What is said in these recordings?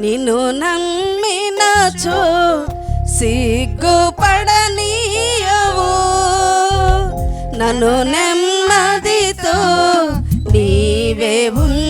నిన్ను నమ్మినచో సిగ్గుపడనీయవు. నన్ను నెమ్మదితో నీవే ఉన్న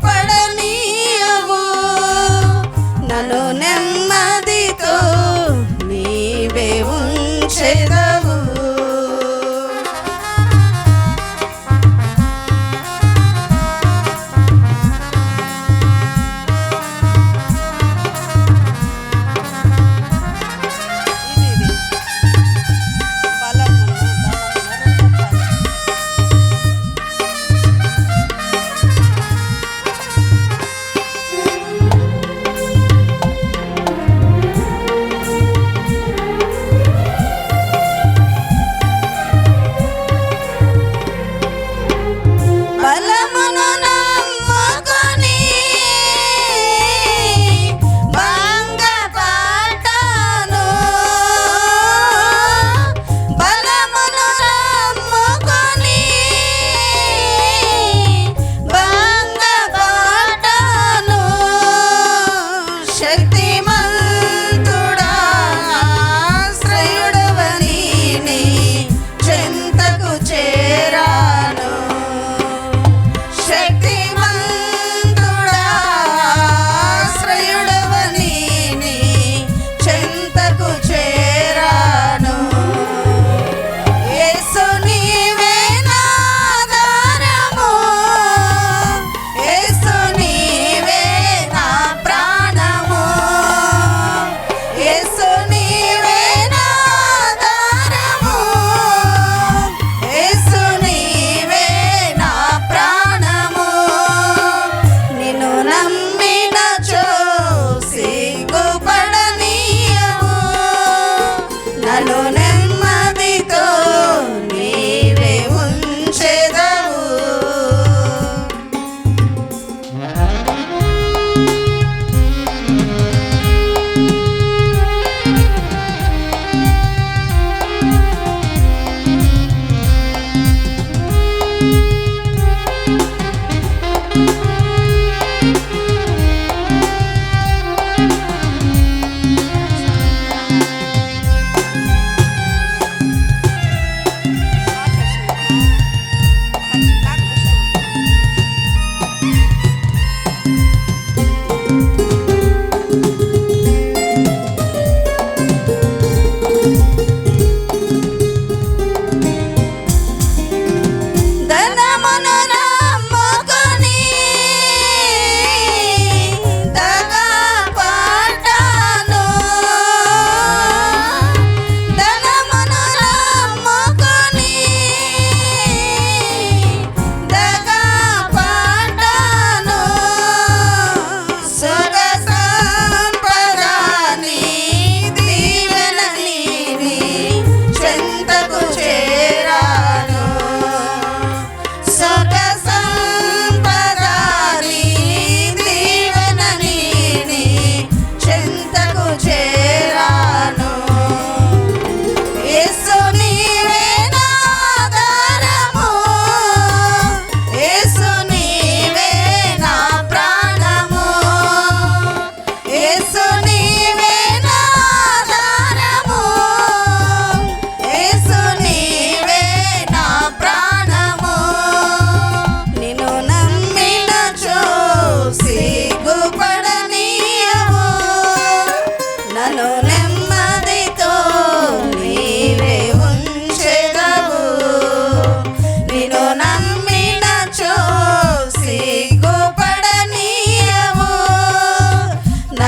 సిగ్గుపడనీయవు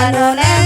জানো না